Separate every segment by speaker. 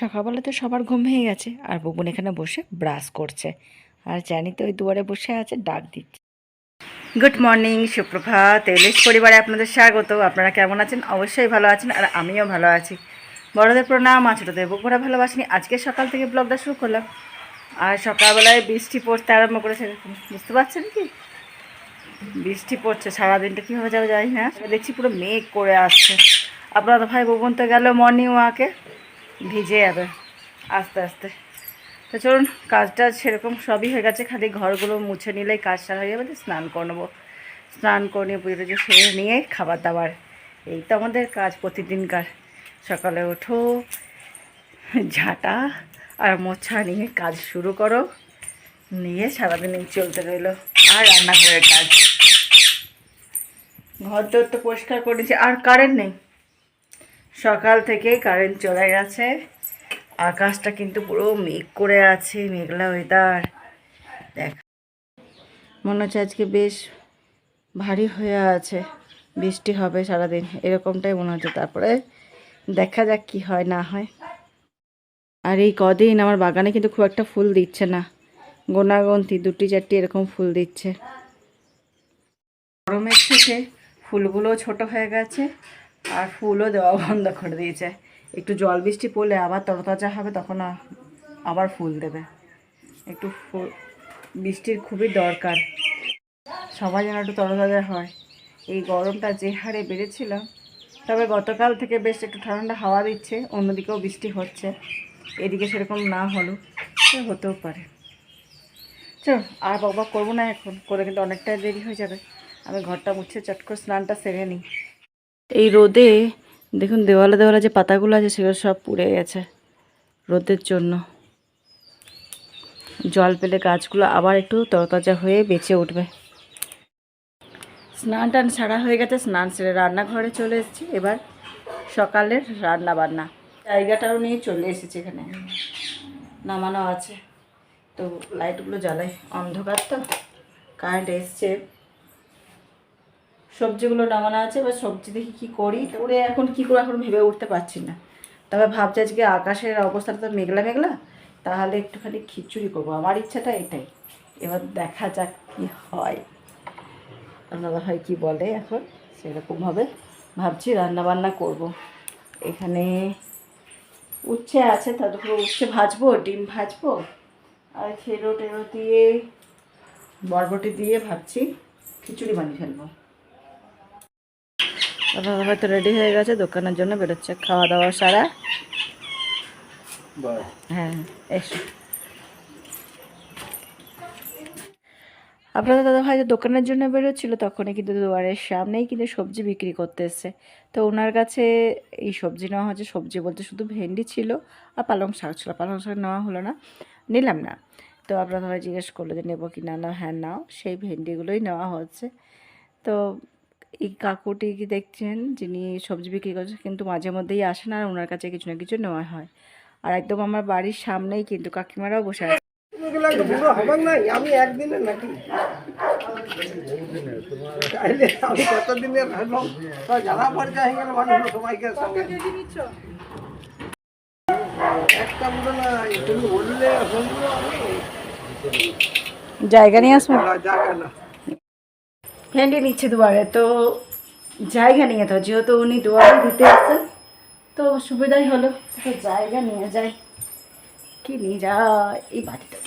Speaker 1: সকালবেলা তো সবার ঘুম ভেঙে গেছে আর ববুন এখানে বসে ব্রাশ করছে। আর জানি তো ওই দুয়ারে বসে আছে, ডাক দিচ্ছে। গুড মর্নিং সুপ্রভাত। এলিশ পরিবারে আপনাদের স্বাগত। আপনারা কেমন আছেন? অবশ্যই ভালো আছেন আর আমিও ভালো আছি। বড়দের প্রণাম আর ছোটোদের বকুরা ভালোবাসিনি আজকে সকাল থেকে ব্লগটা শুরু করলাম। আর সকালবেলায় বৃষ্টি পড়তে আরম্ভ করেছে। বুঝতে পারছেন কি? বৃষ্টি পড়ছে, সারাদিনটা কীভাবে যাবে জানি না। দেখছি পুরো মেঘ করে আসছে। আপনার তো ভাই বোন তো গেল মর্নিং ওয়াকে ভিজে যাবে আস্তে আস্তে। তো চলুন, কাজটা সেরকম সবই হয়ে গেছে, খালি ঘরগুলো মুছে নিলেই কাজ সারা হয়ে যাবে, স্নান করে নেব। স্নান করে নিয়ে পুজো টুজো সেরে নিয়ে খাবার দাবার, এই তো আমাদের কাজ প্রতিদিনকার। সকালে ওঠো, ঝাঁটা আর মোছা নিয়ে কাজ শুরু করো, নিয়ে সারাদিন চলতে রইল আর রান্নাঘরের কাজ। ঘর দর তো পরিষ্কার করেছি আর কারেন্ট নেই। সকাল থেকেই কারেন্ট চলে গেছে। আকাশটা কিন্তু পুরো মেঘ করে আছে, মেঘলা ওয়েদার দেখ। মনে হচ্ছে আজকে বেশ ভারী হয়ে আছে। বৃষ্টি হবে সারাদিন, এরকমটাই মনে হচ্ছে। তারপরে দেখা যাক কি হয়, না হয়। আর এই কদিন আমার বাগানে কিন্তু খুব একটা ফুল দিচ্ছে না। গোনাগন্তি, দুটি চারটি এরকম ফুল দিচ্ছে। গরমের থেকে ফুলগুলো ছোট হয়ে গেছে। আর ফুলও দেওয়া বন্ধ করে দিয়েছে। একটু জল বৃষ্টি পড়লে আবার তরতাজা হবে, তখন আবার ফুল দেবে। একটু বৃষ্টির খুবই দরকার। সবাই যেন একটু তরতাজা হয়। এই গরমটা যে হারে বেড়েছিল, তবে গতকাল থেকে বেশ একটু ঠান্ডা হাওয়া দিচ্ছে, অন্যদিকেও বৃষ্টি হচ্ছে। এদিকে সেরকম না হলো হতেও পারে। চল, আর বাবা করব না এখন, করে কিন্তু অনেকটাই দেরি হয়ে যাবে। আমি ঘরটা মুছে চট করে স্নানটা সেরে নিই। এই রোদে, দেখুন দেওয়ালে দেওয়ালে যে পাতাগুলো আছে সেগুলো সব পুড়ে গেছে রোদের জন্য। জল পেলে গাছগুলো আবার একটু তরতাজা হয়ে বেঁচে উঠবে। স্নান টান সারা হয়ে গেছে, স্নান সেরে রান্নাঘরে চলে এসেছি। এবার সকালের রান্না বান্না জায়গাটাও নিয়ে চলে এসেছি এখানে। নামানো আছে। তো লাইটগুলো জ্বালাই। অন্ধকার তো। কারেন্ট এসছে। সবজিগুলো নামানো আছে, এবার সবজি দেখি কি করি। করে এখন কি করে এখন ভেবে উঠতে পারছি না। তবে ভাবছি আজকে আকাশের অবস্থাটা তো মেঘলা মেঘলা, তাহলে একটুখানি খিচুড়ি করব। আমার ইচ্ছাটা এটাই। এবার দেখা যাক কি হয়। আপনারা হয় কি বলে এখন? সেরকমভাবে ভাবছি রান্না বান্না করব। এখানে উচ্ছে আছে, তার উপরে উচ্ছে ভাজবো, ডিম ভাজবো, আর খেরো টেরো দিয়ে বরবটি দিয়ে ভাবছি খিচুড়ি বানিয়ে ফেলব। হয়তো রেডি হয়ে গেছে দোকানের জন্য বেরোচ্ছে খাওয়া দাওয়া সারা হ্যাঁ এসো। আপনাদের দাদা ভাই যে দোকানের জন্য বেরোচ্ছিল তখনই কিন্তু দুয়ারের সামনেই কিন্তু সবজি বিক্রি করতে এসছে। তো ওনার কাছে এই সবজি নেওয়া হচ্ছে সবজি বলতে শুধু ভেন্ডি ছিল আর পালং শাক ছিল। পালং শাক নেওয়া হলো না নিলাম না। তো আপনার ভাই জিজ্ঞেস করল যে নেব কি না? না হ্যাঁ নাও। সেই ভেন্ডিগুলোই নেওয়া হচ্ছে। তো এই কাকুটি কি দেখছেন? যিনি সবজি বিক্রি করছেন কিন্তু মাঝে মধ্যেই আসেন আর ওনার কাছে কিছু না কিছু নেওয়া হয়। আর একদম আমার বাড়ির সামনেই কিন্তু কাকিমারাও বসে আছে।
Speaker 2: আমি একদিনে নাকি? আমি কতদিনের জানা মানুষ সবাইকে সঙ্গে
Speaker 1: জায়গা নিয়ে আসব?
Speaker 2: যাবে না।
Speaker 1: ভেন্ডি নিচ্ছে দুয়ারে, তো জায়গা নিয়ে তো যেহেতু উনি দুয়ারে দিতে আসছেন, তো সুবিধাই হলো। তো জায়গা নিয়ে যাই। কি নিয়ে যায় এই বাটিটা।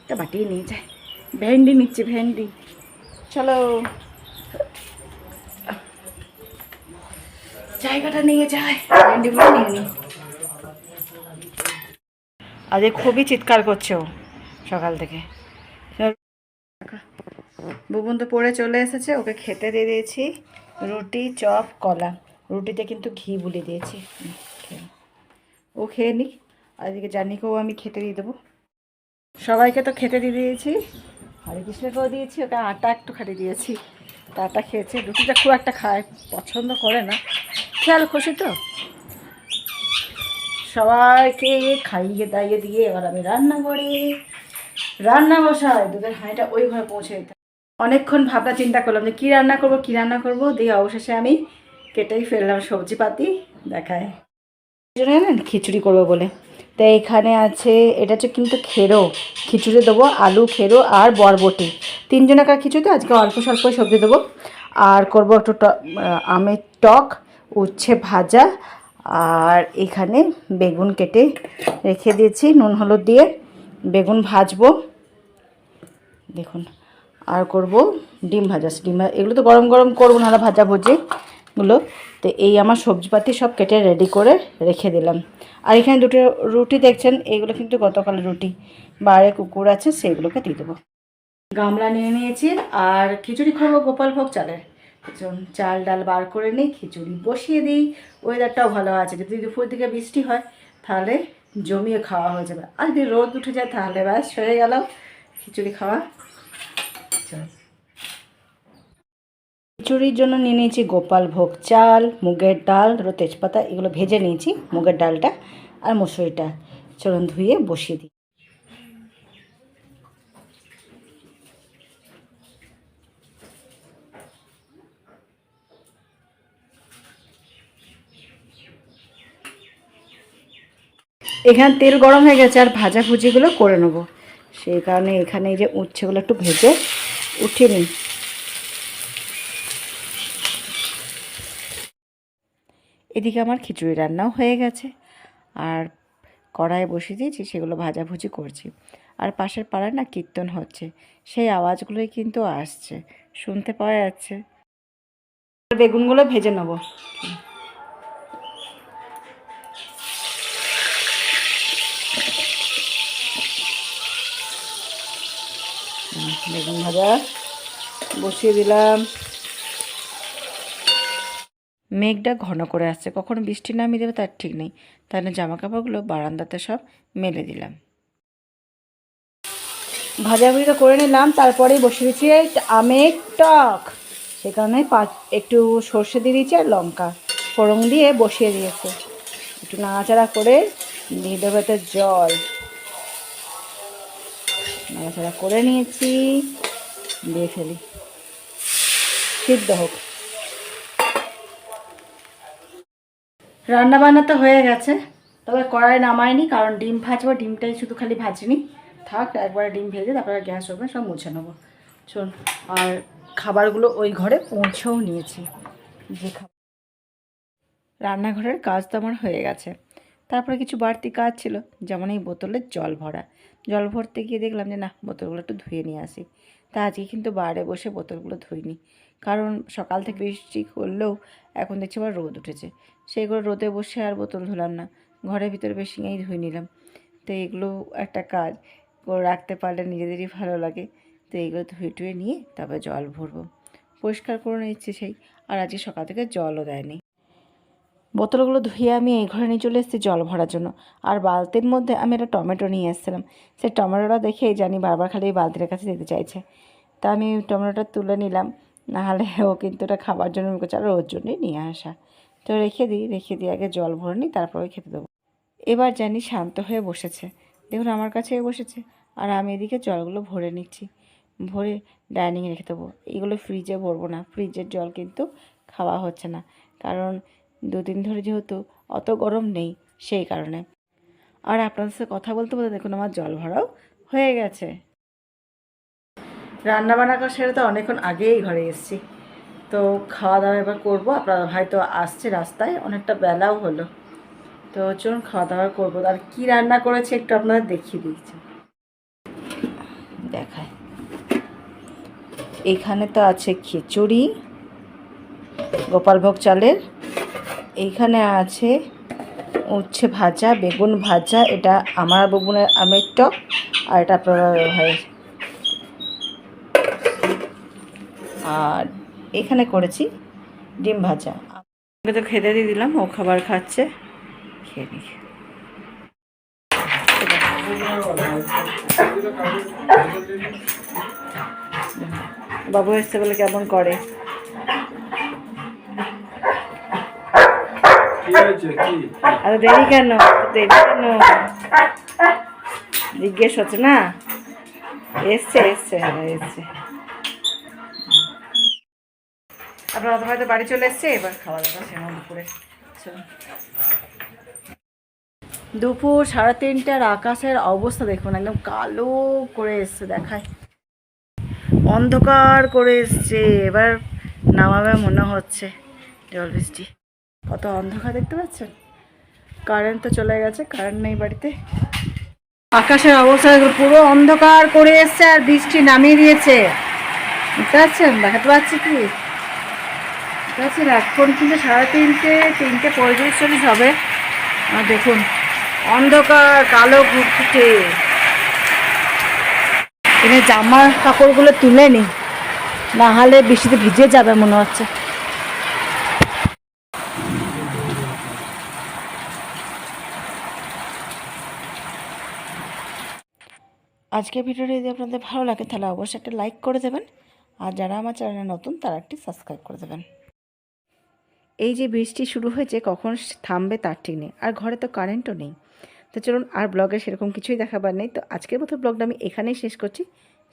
Speaker 1: একটা বাটি নিয়ে যায় ভেন্ডি নিচ্ছে, ভেন্ডি। চলো। জায়গাটা নিয়ে যায় ভেন্ডিগুলো নিয়ে নিই খুবই চিৎকার করছে ও সকাল থেকে। বুবন তো পড়ে চলে এসেছে, ওকে খেতে দিয়ে দিয়েছি। রুটি, চপ, কলা। রুটিতে কিন্তু ঘি বুলে দিয়েছি। ও খেয়ে নি আর এদিকে জানিকেও আমি খেতে দিয়ে দেবো। সবাইকে তো খেতে দিয়ে দিয়েছি। হরে কৃষ্ণকেও দিয়েছি, ওকে আটা একটু খাটি দিয়েছি। তা আটা খেয়েছে। রুটিটা খুব একটা খায়, পছন্দ করে না। খেয়াল খুশি তো? সবাইকে খাইয়ে দাইয়ে দিয়ে এবার আমি রান্না করি। রান্না বসায় দুধের হাঁড়িটা ওই ঘরে পৌঁছে দিতে অনেকক্ষণ ভাবনা চিন্তা করলাম যে কী রান্না করব, কী রান্না করব। দিয়ে অবশেষে আমি কেটেই ফেললাম সবজি পাতি দেখায়। জানেন খিচুড়ি করব বলে। তো এখানে আছে, এটা হচ্ছে কিন্তু খেরো। খিচুড়ি দেবো, আলু, খেরো আর বরবটি। তিনজনাকার খিচুড়ি? তো আজকে অল্প স্বল্প সবজি দেবো। আর করব একটু আমের টক, উচ্ছে ভাজা। আর এখানে বেগুন কেটে রেখে দিয়েছি, নুন হলুদ দিয়ে। বেগুন ভাজবো। দেখুন। আর করব ডিম ভাজা। ডিম ভাজা এগুলো তো গরম গরম করব না ভাজা ভুজি ভুজিগুলো তো এই আমার সবজিপাতি সব কেটে রেডি করে রেখে দিলাম। আর এখানে দুটো রুটি দেখছেন, এগুলো কিন্তু গতকাল রুটি। বাইরে কুকুর আছে, সেগুলোকে দিয়ে দেবো। গামলা নিয়ে নিয়েছি, আর খিচুড়ি খাব গোপাল ভোগ চালের। চাল ডাল বার করে নিই, খিচুড়ি বসিয়ে দিই। ওয়েদারটাও ভালো আছে, যদি দুপুর দিকে বৃষ্টি হয়, তাহলে জমিয়ে খাওয়া হয়ে যাবে। আর যদি রোদ উঠে যায়, তাহলে ব্যাস, হয়ে গেল। খিচুড়ি খাওয়া। খিচুড়ির জন্য নিয়ে নিয়েছি গোপাল ভোগ চাল, মুগের ডাল দুটো তেজপাতা, এগুলো ভেজে নিয়েছি, মুগের ডালটা আর মুসুরিটা। চলুন ধুয়ে বসিয়ে দিই। এখানে তেল গরম হয়ে গেছে আর ভাজা ভুজিগুলো করে নেব। সেই কারণে এখানে এই যে উচ্ছেগুলো একটু ভেজে উঠিয়ে নিই এদিকে আমার খিচুড়ি রান্নাও হয়ে গেছে। আর কড়াই বসিয়ে দিয়েছি, সেগুলো ভাজাভুজি করছি। আর পাশের পাড়ায় না কীর্তন হচ্ছে। সেই আওয়াজগুলোই কিন্তু আসছে, শুনতে পাওয়া যাচ্ছে। বেগুনগুলো ভেজে নেব। বেগুন ভাজা বসিয়ে দিলাম। মেঘটা ঘন করে আসছে, কখন বৃষ্টি নামিয়ে দেবে তার ঠিক নেই। তাহলে জামা কাপড়গুলো বারান্দাতে সব মেলে দিলাম। ভাজা ভুজিটা করে নিলাম, তারপরেই বসিয়ে দিচ্ছি আমের টক। সেখানে পাঁচ, একটু সর্ষে দিয়ে দিয়েছি আর লঙ্কা। ফোড়ন দিয়ে বসিয়ে দিয়েছে। একটু নাড়াচাড়া করে দিয়ে দেবো জল। নাড়াচাড়া করে নিয়েছি। দিয়ে ফেলি। সিদ্ধ হোক। রান্না বান্না তো হয়ে গেছে। তবে কড়াই নামাইনি, কারণ ডিম ভাজবো, ডিমটাই শুধু খালি ভাজিনি। থাক, একবারে ডিম ভেজে তারপরে গ্যাস ওভেন সব মুছে নেব। চল, আর খাবারগুলো ওই ঘরে পৌঁছেও নিয়েছি। যে খাবার রান্নাঘরের কাজ তো আমার হয়ে গেছে। তারপরে কিছু বাড়তি কাজ ছিল, যেমন এই বোতলের জল ভরা। জল ভরতে গিয়ে দেখলাম যে, না, বোতলগুলো একটু ধুয়ে নিয়ে আসি। তা আজকে কিন্তু বাইরে বসে বোতলগুলো ধুইনি। কারণ সকাল থেকে বৃষ্টি করলেও এখন দেখছি আবার রোদ উঠেছে। সেইগুলো রোদে বসে আর বোতল ধুলাম না। ঘরের ভিতরে বেশিঙেই ধুয়ে নিলাম। তো এগুলো একটা কাজ। রাখতে পারলে নিজেদেরই ভালো লাগে। তো এইগুলো ধুয়ে টুয়ে নিয়ে তারপরে জল ভরবো। পরিষ্কার করে নিচ্ছে সেই। আর আজকে সকাল থেকে জলও দেয়নি। বোতলগুলো ধুয়ে আমি এই ঘরে নিয়ে চলে এসেছি জল ভরার জন্য। আর বালতির মধ্যে আমি একটা টমেটো নিয়ে এসেছিলাম। সেই টমেটোটা দেখেই জানি বারবার খালি বালতির কাছে যেতে চাইছে। তা আমি টমেটোটা তুলে নিলাম। নাহলে ও কিন্তু ওটা খাবার জন্য করছি আর, ওর জন্যই নিয়ে আসা। তো রেখে দিই, রেখে দিয়ে আগে জল ভরে নিই, তারপরে খেতে দেবো। এবার জানি শান্ত হয়ে বসেছে। দেখুন, আমার কাছে বসেছে। আর আমি এদিকে জলগুলো ভরে নিচ্ছি। ভরে ডাইনিংয়ে রেখে দেবো। এগুলো ফ্রিজে ভরবো না। ফ্রিজের জল কিন্তু খাওয়া হচ্ছে না। কারণ দুদিন ধরে যেহেতু অত গরম নেই সেই কারণে। আর আপনাদের সাথে কথা বলতে বলতে দেখুন আমার জল ভরাও হয়ে গেছে। রান্না বান্না করা সেরে তো অনেকক্ষণ আগেই ঘরে এসেছি। তো খাওয়া দাওয়া এবার করব। আপনার ভাই তো আসছে রাস্তায়, অনেকটা বেলাও হলো। তো চলুন খাওয়া দাওয়া করব। আর কী রান্না করেছে একটু আপনারা দেখিয়ে দিচ্ছি দেখায় এখানে তো আছে খিচুড়ি, গোপালভোগ চালের এইখানে আছে উচ্ছে ভাজা, বেগুন ভাজা, এটা আমার বেগুনের আমের টক, আর এটা আপনার ভাই আর এখানে করেছি ডিম ভাজা। তো খেতে দিয়ে দিলাম, ও খাবার খাচ্ছে, খেয়ে নি বাবু এসছে বলে কেমন করে
Speaker 2: কি হয়েছে কি
Speaker 1: আর দেরি কেন? দেরি কেন? জিজ্ঞেস হচ্ছে না? এসছে এসছে হ্যাঁ এসছে। আপনার হয়তো বাড়ি চলে এসছে এবার খাওয়া দাওয়া সেমন দুপুরে দুপুর সাড়ে তিনটার আকাশের অবস্থা দেখুন একদম কালো করে এসছে দেখায়। অন্ধকার করে এসছে এবার নামাবে মনে হচ্ছে জল বৃষ্টি। কত অন্ধকার দেখতে পাচ্ছেন? কারেন্ট তো চলে গেছে কারেন্ট নেই বাড়িতে। আকাশের অবস্থা পুরো অন্ধকার করে এসছে আর বৃষ্টি নামিয়ে দিয়েছে। বুঝতে পারছেন দেখাতে পাচ্ছি কি? বুঝতে এখন কিন্তু সাড়ে তিনটে তিনটে পঁয়ত্রিশ চল্লিশ হবে। আর দেখুন, অন্ধকার, কালো ঘুরছে। এখানে জামার কাপড়গুলো তুলে নি, না হলে বৃষ্টিতে ভিজে যাবে মনে হচ্ছে। আজকের ভিডিওটি যদি আপনাদের ভালো লাগে, তাহলে অবশ্যই একটা লাইক করে দেবেন। আর যারা আমার চ্যানেলে নতুন, তারা একটি সাবস্ক্রাইব করে দেবেন। এই যে বৃষ্টি শুরু হয়েছে, কখন থামবে তার ঠিক নেই। আর ঘরে তো কারেন্টও নেই। তো চলুন, আর ব্লগে সেরকম কিছুই দেখাবার নেই। তো আজকের মতো ব্লগটা আমি এখানেই শেষ করছি।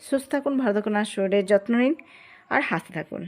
Speaker 1: সুস্থ থাকুন, ভালো থাকুন, আর শরীরের যত্ন নিন, আর হাসতে থাকুন।